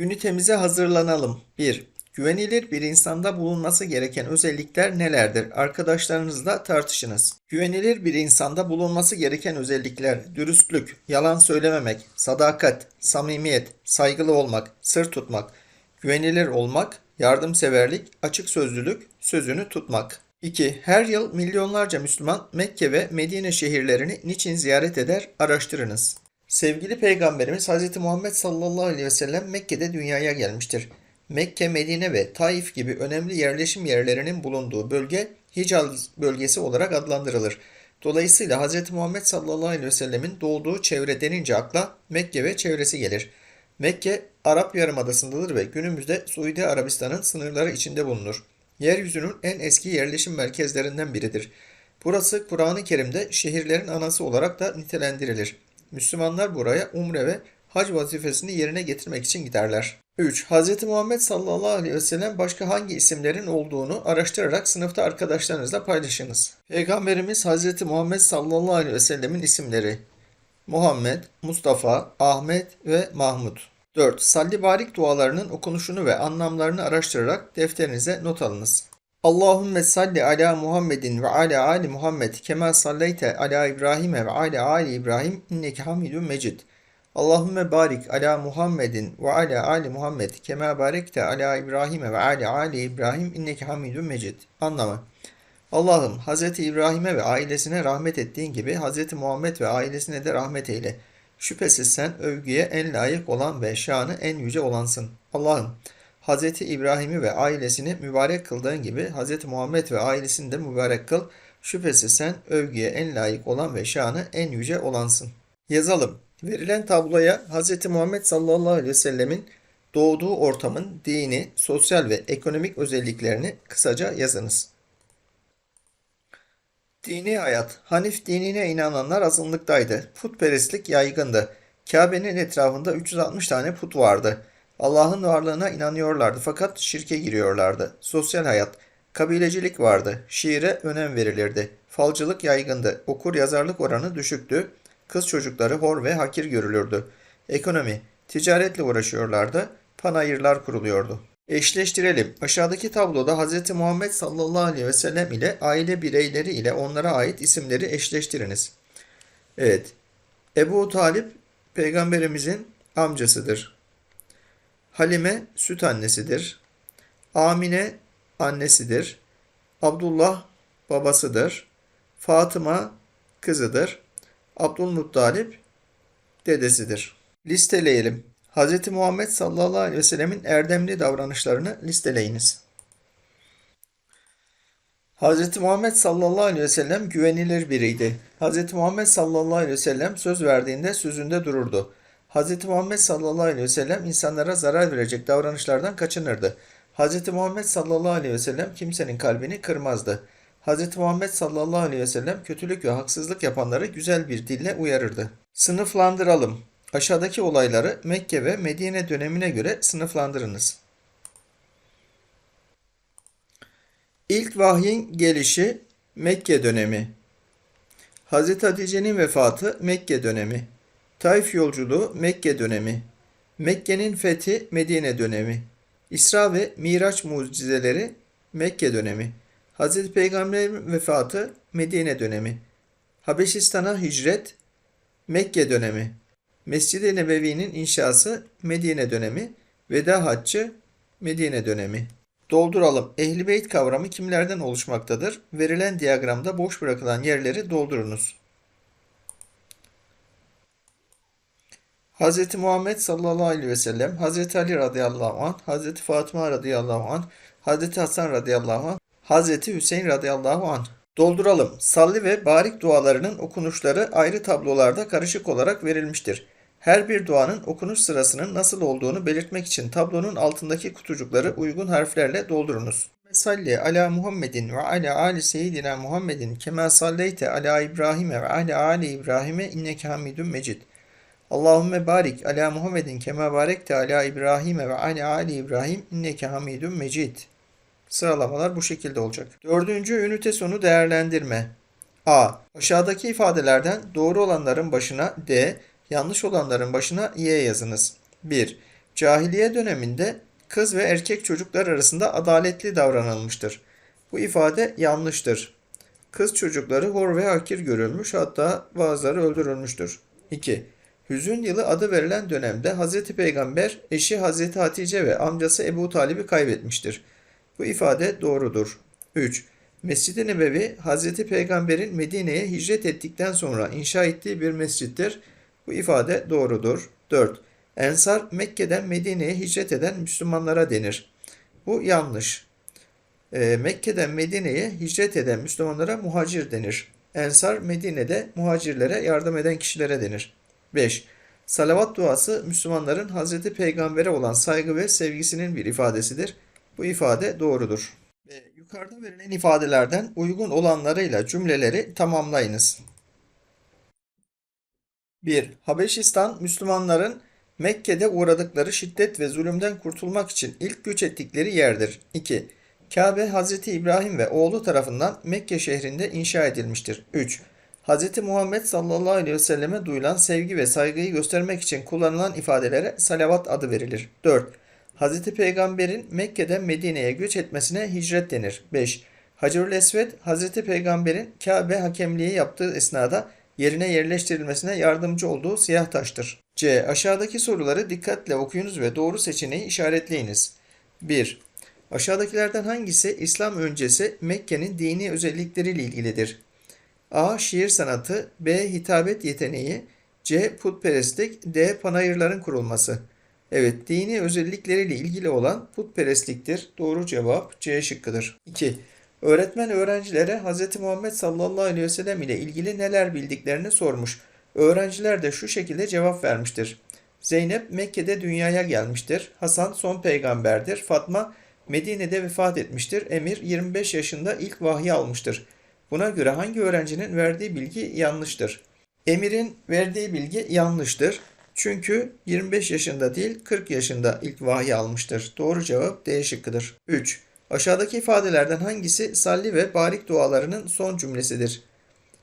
Ünitemize hazırlanalım. 1. Güvenilir bir insanda bulunması gereken özellikler nelerdir? Arkadaşlarınızla tartışınız. Güvenilir bir insanda bulunması gereken özellikler dürüstlük, yalan söylememek, sadakat, samimiyet, saygılı olmak, sır tutmak, güvenilir olmak, yardımseverlik, açık sözlülük, sözünü tutmak. 2. Her yıl milyonlarca Müslüman Mekke ve Medine şehirlerini niçin ziyaret eder? Araştırınız. Sevgili Peygamberimiz Hz. Muhammed sallallahu aleyhi ve sellem Mekke'de dünyaya gelmiştir. Mekke, Medine ve Taif gibi önemli yerleşim yerlerinin bulunduğu bölge Hicaz bölgesi olarak adlandırılır. Dolayısıyla Hz. Muhammed sallallahu aleyhi ve sellemin doğduğu çevre denince akla Mekke ve çevresi gelir. Mekke, Arap Yarımadası'ndadır ve günümüzde Suudi Arabistan'ın sınırları içinde bulunur. Yeryüzünün en eski yerleşim merkezlerinden biridir. Burası Kur'an-ı Kerim'de şehirlerin anası olarak da nitelendirilir. Müslümanlar buraya umre ve hac vazifesini yerine getirmek için giderler. 3. Hz. Muhammed sallallahu aleyhi ve sellem başka hangi isimlerin olduğunu araştırarak sınıfta arkadaşlarınızla paylaşınız. Peygamberimiz Hz. Muhammed sallallahu aleyhi ve sellemin isimleri Muhammed, Mustafa, Ahmet ve Mahmud. 4. Salli barik dualarının okunuşunu ve anlamlarını araştırarak defterinize not alınız. Allahümme salli ala Muhammedin ve ala ali Muhammed kema salleyte ala İbrahim'e ve ala ali İbrahim inneke hamidun mecid. Allahümme barik ala Muhammedin ve ala ali Muhammed kema barekte ala İbrahim'e ve ala ali İbrahim inneke hamidun mecid. Anlamı Allah'ım Hz. İbrahim'e ve ailesine rahmet ettiğin gibi Hz. Muhammed ve ailesine de rahmet eyle. Şüphesiz sen övgüye en layık olan ve şanı en yüce olansın. Allah'ım Hz. İbrahim'i ve ailesini mübarek kıldığın gibi Hz. Muhammed ve ailesini de mübarek kıl. Şüphesiz sen övgüye en layık olan ve şanı en yüce olansın. Yazalım. Verilen tabloya Hz. Muhammed sallallahu aleyhi ve sellemin doğduğu ortamın dini, sosyal ve ekonomik özelliklerini kısaca yazınız. Dini hayat. Hanif dinine inananlar azınlıktaydı. Putperestlik yaygındı. Kabe'nin etrafında 360 tane put vardı. Allah'ın varlığına inanıyorlardı fakat şirke giriyorlardı. Sosyal hayat. Kabilecilik vardı. Şiire önem verilirdi. Falcılık yaygındı. Okur yazarlık oranı düşüktü. Kız çocukları hor ve hakir görülürdü. Ekonomi. Ticaretle uğraşıyorlardı. Panayırlar kuruluyordu. Eşleştirelim. Aşağıdaki tabloda Hz. Muhammed sallallahu aleyhi ve sellem ile aile bireyleri ile onlara ait isimleri eşleştiriniz. Evet. Ebu Talip peygamberimizin amcasıdır. Halime süt annesidir. Amine annesidir. Abdullah babasıdır. Fatıma kızıdır. Abdülmuttalip dedesidir. Listeleyelim. Hz. Muhammed sallallahu aleyhi ve sellemin erdemli davranışlarını listeleyiniz. Hz. Muhammed sallallahu aleyhi ve sellem güvenilir biriydi. Hz. Muhammed sallallahu aleyhi ve sellem söz verdiğinde sözünde dururdu. Hz. Muhammed sallallahu aleyhi ve sellem insanlara zarar verecek davranışlardan kaçınırdı. Hz. Muhammed sallallahu aleyhi ve sellem kimsenin kalbini kırmazdı. Hz. Muhammed sallallahu aleyhi ve sellem kötülük ve haksızlık yapanları güzel bir dille uyarırdı. Sınıflandıralım. Aşağıdaki olayları Mekke ve Medine dönemine göre sınıflandırınız. İlk vahyin gelişi Mekke dönemi. Hz. Hatice'nin vefatı Mekke dönemi. Taif yolculuğu Mekke dönemi. Mekke'nin fethi Medine dönemi. İsra ve Miraç mucizeleri Mekke dönemi. Hz. Peygamber'in vefatı Medine dönemi. Habeşistan'a hicret Mekke dönemi. Mescid-i Nebevi'nin inşası Medine dönemi. Veda haccı Medine dönemi. Dolduralım. Ehli beyt kavramı kimlerden oluşmaktadır? Verilen diyagramda boş bırakılan yerleri doldurunuz. Hz. Muhammed sallallahu aleyhi ve sellem, Hz. Ali radıyallahu anh, Hz. Fatıma radıyallahu anh, Hz. Hasan radıyallahu anh, Hz. Hüseyin radıyallahu anh. Dolduralım. Salli ve barik dualarının okunuşları ayrı tablolarda karışık olarak verilmiştir. Her bir duanın okunuş sırasının nasıl olduğunu belirtmek için tablonun altındaki kutucukları uygun harflerle doldurunuz. Salli ala Muhammedin ve ala ali seyyidina Muhammedin kema salleyte ala İbrahim'e ve ala ali İbrahim'e inneke hamidun mecid. Allahümme barik ala Muhammedin kema barekte ala İbrahim'e ve ala ali İbrahim inneke hamidun mecid. Sıralamalar bu şekilde olacak. Dördüncü ünite sonu değerlendirme. A. Aşağıdaki ifadelerden doğru olanların başına D, yanlış olanların başına Y yazınız. 1. Cahiliye döneminde kız ve erkek çocuklar arasında adaletli davranılmıştır. Bu ifade yanlıştır. Kız çocukları hor ve hakir görülmüş hatta bazıları öldürülmüştür. 2. Hüzün yılı adı verilen dönemde Hz. Peygamber eşi Hz. Hatice ve amcası Ebu Talib'i kaybetmiştir. Bu ifade doğrudur. 3. Mescid-i Nebevi Hz. Peygamber'in Medine'ye hicret ettikten sonra inşa ettiği bir mescittir. Bu ifade doğrudur. 4. Ensar Mekke'den Medine'ye hicret eden Müslümanlara denir. Bu yanlış. Ee, Mekke'den Medine'ye hicret eden Müslümanlara muhacir denir. Ensar Medine'de muhacirlere yardım eden kişilere denir. 5. Salavat duası Müslümanların Hazreti Peygamber'e olan saygı ve sevgisinin bir ifadesidir. Bu ifade doğrudur. Ve yukarıda verilen ifadelerden uygun olanlarıyla cümleleri tamamlayınız. 1. Habeşistan Müslümanların Mekke'de uğradıkları şiddet ve zulümden kurtulmak için ilk göç ettikleri yerdir. 2. Kabe Hazreti İbrahim ve oğlu tarafından Mekke şehrinde inşa edilmiştir. 3. Hz. Muhammed sallallahu aleyhi ve selleme duyulan sevgi ve saygıyı göstermek için kullanılan ifadelere salavat adı verilir. 4. Hz. Peygamber'in Mekke'den Medine'ye göç etmesine hicret denir. 5. Hacerül Esved, Hz. Peygamber'in Kabe hakemliği yaptığı esnada yerine yerleştirilmesine yardımcı olduğu siyah taştır. C. Aşağıdaki soruları dikkatle okuyunuz ve doğru seçeneği işaretleyiniz. 1. Aşağıdakilerden hangisi İslam öncesi Mekke'nin dini özellikleriyle ilgilidir? A. Şiir sanatı B. Hitabet yeteneği C. Putperestlik D. Panayırların kurulması Evet, dini özellikleriyle ilgili olan putperestliktir. Doğru cevap C şıkkıdır. 2. Öğretmen öğrencilere Hz. Muhammed sallallahu aleyhi ve sellem ile ilgili neler bildiklerini sormuş. Öğrenciler de şu şekilde cevap vermiştir. Zeynep Mekke'de dünyaya gelmiştir. Hasan son peygamberdir. Fatma Medine'de vefat etmiştir. Emir 25 yaşında ilk vahyi almıştır. Buna göre hangi öğrencinin verdiği bilgi yanlıştır? Emir'in verdiği bilgi yanlıştır. Çünkü 25 yaşında değil 40 yaşında ilk vahiy almıştır. Doğru cevap D şıkkıdır. 3. Aşağıdaki ifadelerden hangisi salli ve barik dualarının son cümlesidir?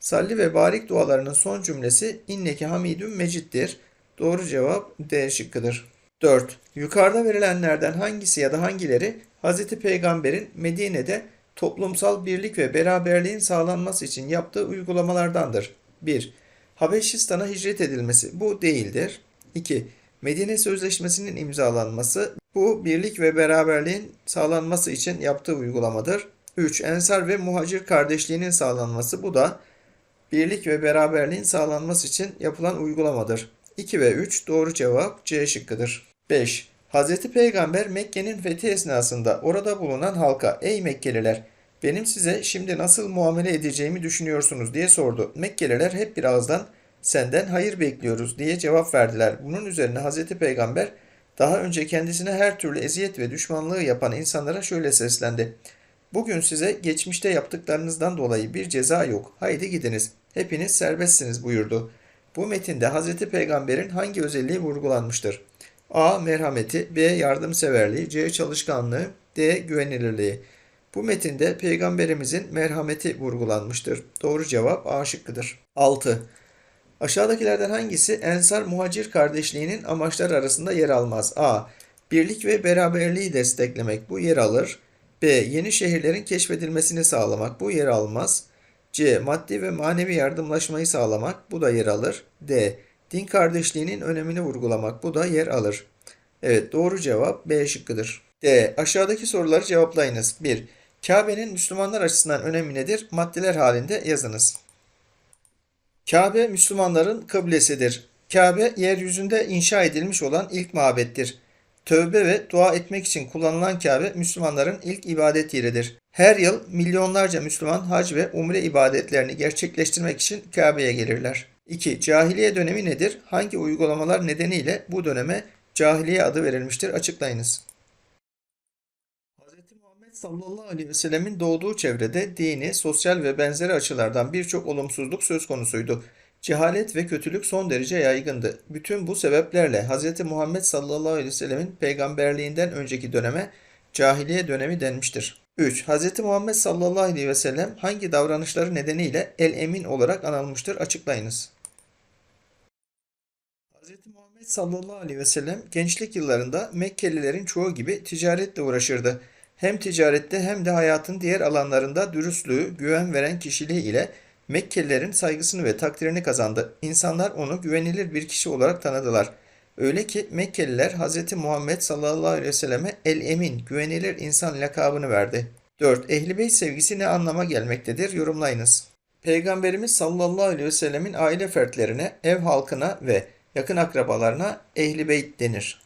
Salli ve barik dualarının son cümlesi inneki hamidun meciddir. Doğru cevap D şıkkıdır. 4. Yukarıda verilenlerden hangisi ya da hangileri Hz. Peygamber'in Medine'de toplumsal birlik ve beraberliğin sağlanması için yaptığı uygulamalardandır? 1. Habeşistan'a hicret edilmesi bu değildir. 2. Medine Sözleşmesi'nin imzalanması bu birlik ve beraberliğin sağlanması için yaptığı uygulamadır. 3. Ensar ve muhacir kardeşliğinin sağlanması bu da birlik ve beraberliğin sağlanması için yapılan uygulamadır. 2 ve 3 doğru cevap C şıkkıdır. 5. Hz. Peygamber Mekke'nin fethi esnasında orada bulunan halka ''Ey Mekkeliler, benim size şimdi nasıl muamele edeceğimi düşünüyorsunuz?'' diye sordu. Mekkeliler hep bir ağızdan ''Senden hayır bekliyoruz'' diye cevap verdiler. Bunun üzerine Hz. Peygamber daha önce kendisine her türlü eziyet ve düşmanlığı yapan insanlara şöyle seslendi. Bugün size geçmişte yaptıklarınızdan dolayı bir ceza yok. Haydi gidiniz. Hepiniz serbestsiniz buyurdu. Bu metinde Hz. Peygamber'in hangi özelliği vurgulanmıştır? A. Merhameti, B. Yardımseverliği, C. Çalışkanlığı, D. Güvenilirliği. Bu metinde Peygamberimizin merhameti vurgulanmıştır. Doğru cevap A şıkkıdır. 6. Aşağıdakilerden hangisi Ensar Muhacir kardeşliğinin amaçları arasında yer almaz? A. Birlik ve beraberliği desteklemek bu yer alır. B. Yeni şehirlerin keşfedilmesini sağlamak bu yer almaz. C. Maddi ve manevi yardımlaşmayı sağlamak bu da yer alır. D. Din kardeşliğinin önemini vurgulamak bu da yer alır. Evet doğru cevap B şıkkıdır. D. Aşağıdaki soruları cevaplayınız. 1. Kabe'nin Müslümanlar açısından önemi nedir? Maddeler halinde yazınız. Kabe Müslümanların kıblesidir. Kabe yeryüzünde inşa edilmiş olan ilk mabettir. Tövbe ve dua etmek için kullanılan Kabe Müslümanların ilk ibadet yeridir. Her yıl milyonlarca Müslüman hac ve umre ibadetlerini gerçekleştirmek için Kabe'ye gelirler. 2. Cahiliye dönemi nedir? Hangi uygulamalar nedeniyle bu döneme cahiliye adı verilmiştir? Açıklayınız. Hz. Muhammed sallallahu aleyhi ve sellemin doğduğu çevrede dini, sosyal ve benzeri açılardan birçok olumsuzluk söz konusuydu. Cehalet ve kötülük son derece yaygındı. Bütün bu sebeplerle Hz. Muhammed sallallahu aleyhi ve sellemin peygamberliğinden önceki döneme cahiliye dönemi denmiştir. 3. Hz. Muhammed sallallahu aleyhi ve sellem hangi davranışları nedeniyle el-emin olarak anılmıştır? Açıklayınız. Hz. Muhammed sallallahu aleyhi ve sellem gençlik yıllarında Mekkelilerin çoğu gibi ticaretle uğraşırdı. Hem ticarette hem de hayatın diğer alanlarında dürüstlüğü, güven veren kişiliği ile Mekkelilerin saygısını ve takdirini kazandı. İnsanlar onu güvenilir bir kişi olarak tanıdılar. Öyle ki Mekkeliler Hz. Muhammed sallallahu aleyhi ve selleme El-Emin, güvenilir insan lakabını verdi. 4. Ehl-i Beyt sevgisi ne anlama gelmektedir? Yorumlayınız. Peygamberimiz sallallahu aleyhi ve sellemin aile fertlerine, ev halkına ve yakın akrabalarına ehli beyt denir.